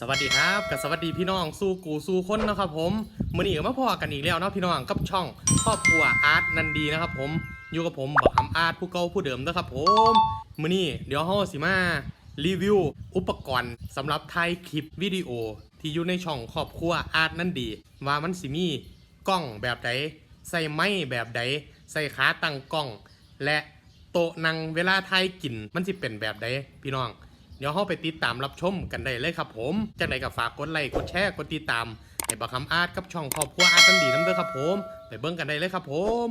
สวัสดีครับกับสวัสดีพี่น้องสู้กูสู้คนนะครับผมมือนี้มาพอกันอีกแล้วเนาะพี่น้องกับช่องครอบครัวอาร์ตนันดีนะครับผมอยู่กับผมบักคำอาร์ตผู้เก่าผู้เดิมนะครับผมมือนี้เดี๋ยวเฮาสิมารีวิวอุปกรณ์สำหรับถ่ายคลิปวิดีโอ ที่อยู่ในช่องครอบครัวอาร์ตนันดี ว่ามันสิมีกล้องแบบใดใส่ไม้แบบใดใส่ขาตั้งกล้อง และโต๊ะนั่งเวลาถ่ายกินมันสิเป็นแบบใดพี่น้อง เดี๋ยวเราไปติดตามรับชมกันได้เลยครับผมจากไหนก็ฝากกดไลค์กดแชร์กดติดตามให้บักคำอาร์ตกับช่องครอบครัวอาร์ตตันดีน้ำเด้อครับผม ไปเบิ่งกันได้เลยครับผม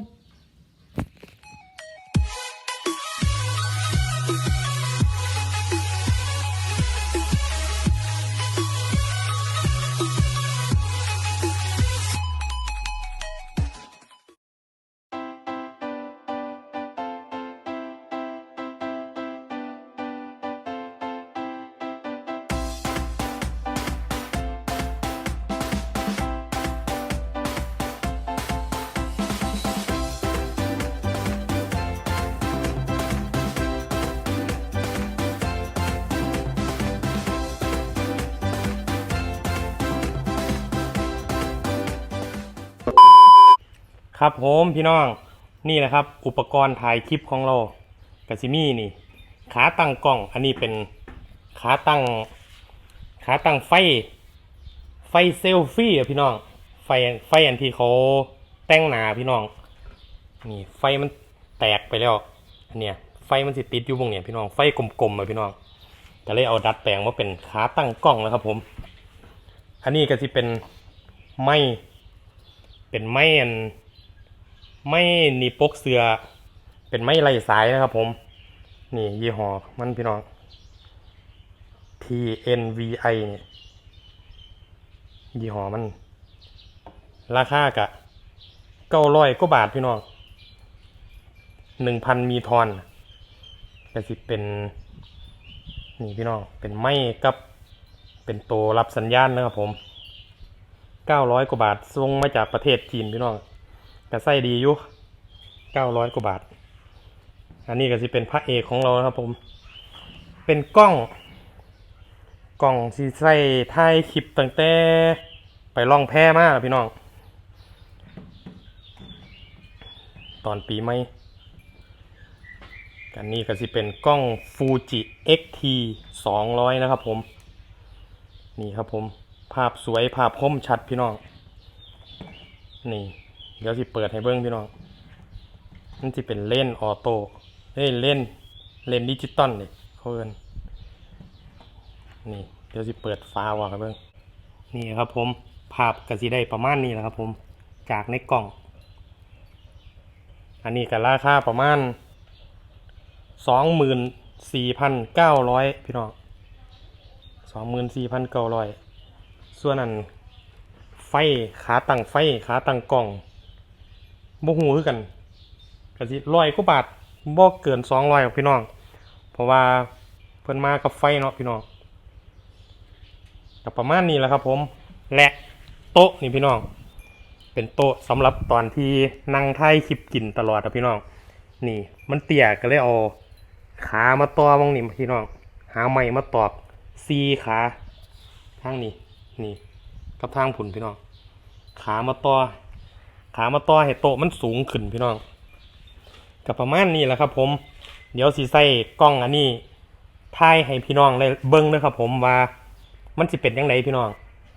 ครับผมพี่น้องนี่นะครับ อุปกรณ์ถ่ายคลิปของเรากาซิมี่นี่ ขาตั้งกล้องอันนี้เป็นขาตั้งขาตั้งไฟ ไฟเซลฟี่อะพี่น้อง ไฟไฟอันที่เขาแต่งหนาพี่น้อง นี่ไฟมันแตกไปแล้วอันเนี้ยไฟมันสิติดอยู่บงเนี่ยพี่น้องไฟกลมๆอะพี่น้องก็เลยเอาดัดแปลงมาเป็นขาตั้งกล้องแล้วครับผม อันนี้ก็สิเป็นไม้เป็นไม้อัน ไม่หนีปกเสือ เป็นไม้ไร้สายนะครับผม นี่ยี่ห้อมันพี่น้อง TNVI เนี่ยยี่ห้อมัน ราคากะเก้าร้อยกว่าบาทพี่น้องหนึ่งพันมีทอนก็สิเป็น นี่พี่น้อง เป็นไม้กับ เป็นตัวรับสัญญาณนะครับผมเก้าร้อยกว่าบาทส่งมาจากประเทศจีนพี่น้อง ก็ใส่ดีอยู่เก้าร้อยกว่าบาท อันนี้ก็สิเป็นพระเอกของเรานะครับผม เป็นกล้อง กล้องที่ใส่ถ่ายคลิปตั้งแต่ไปล่องแพมากพี่น้อง ตอนปีใหม่กันนี้ก็สิเป็นกล้อง Fuji XT 200 นะครับผม นี่ครับผม ภาพสวยภาพคมชัดพี่น้อง นี่ เดี๋ยวสิเปิดให้เบิ้งพี่น้องมันจะเป็นเล่นออโต้เฮ้ยเล่นเล่นดิจิตอลเลยเขาเอินนี่เดี๋ยวสิเปิดฟ้าวางให้เบิ้งนี่ครับผมภาพก็สิได้ประมาณนี้แหละครับผมจากในกล่อง อันนี้ก็ราคาประมาณสองหมื่นสี่พันเก้าร้อยพี่น้องสองหมื่นสี่พันเก้าร้อยส่วนนั้นไฟขาตั้งไฟขาตั้งกล้อง บ่ฮู้คือกันก็สิร้อยกว่าบาทบ่เกิน200หรอกพี่น้อง เพราะว่าเพิ่นมากับไฟเนาะพี่น้องก็ประมาณนี้แหละครับ ผม และโต๊ะนี่พี่น้อง เป็นโต๊ะสำหรับตอนที่นั่งถ่ายคลิปกินตลอดอะพี่น้อง นี่มันเตี่ยก็เลยเอาขามาต่อมองนี่พี่น้อง หาไม้มาตอกซีขาทางนี้นี่ กับทางผุนพี่น้อง ขามาต่อ ขามมาต่อให้โต๊ะมันสูงขึ้นพี่น้องกับประมาณนี้แหละครับ ผม เดี๋ยวสีใส่กล้องอันนี้ถ่ายให้พี่น้องได้เบิ้งด้วยครับ ผมว่ามันสิเป็นยังไงพี่น้อง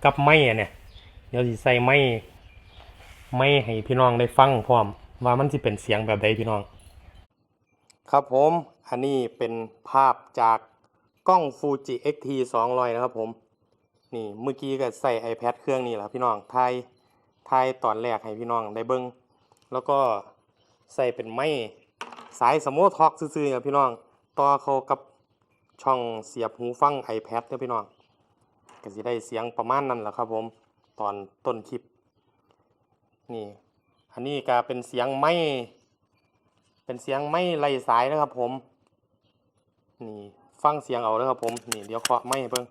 กับไม้อะเนี่ย เดี๋ยวสีใส่ไม้ไม้ให้พี่น้องได้ฟังพร้อม ว่ามันสิเป็นเสียงแบบใดพี่น้อง ครับผมอันนี้เป็นภาพจากกล้อง Fuji XT 200 นะครับผม นี่เมื่อกี้ก็ใส่ iPad เครื่องนี้แหละพี่น้องถ่าย ถ่ายตอนแรกให้พี่น้องได้เบิ้งแล้วก็ใส่เป็นไม้สายสโมท็อกซื่อๆครับพี่น้องต่อเข้ากับช่องเสียบหูฟัง iPad เนี่ยพี่น้องก็สิได้เสียงประมาณนั้นแหละครับผมตอนต้นคลิป นี่ อันนี้ก็เป็นเสียงไม้เป็นเสียงไม้ไร้สายนะครับผม นี่ฟังเสียงเอาเลยครับผม นี่เดี๋ยวเคาะไม้เบิ่ง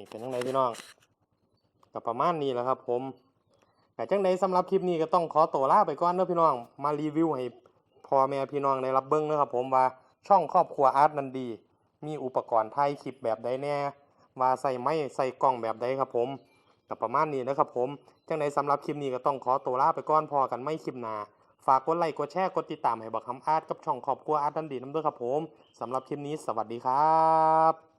นี่เป็นยังไงพี่น้องกับประมาณนี้แหละครับ ผมแต่จังใดสำหรับคลิปนี้ก็ต้องขอตัวลาไปก่อนเด้อพี่น้อง มารีวิวให้พ่อแม่พี่น้องได้รับเบิ้งนะครับผมว่าช่องครอบครัวอาร์ตนันดี มีอุปกรณ์ถ่ายคลิปแบบใดแน่วาใส่ไม้ใส่กล้องแบบใดครับผมก็ประมาณนี้นะครับผมจังใดสำหรับคลิปนี้ก็ต้องขอตัวลาไปก่อนพอกันไม่คลิปหนาฝากกดไลค์กดแชร์กดติดตามให้บักคำอาร์ตกับช่องครอบครัวอาร์ตดันดีน้ำด้วยครับผมสำหรับคลิปนี้สวัสดีครับ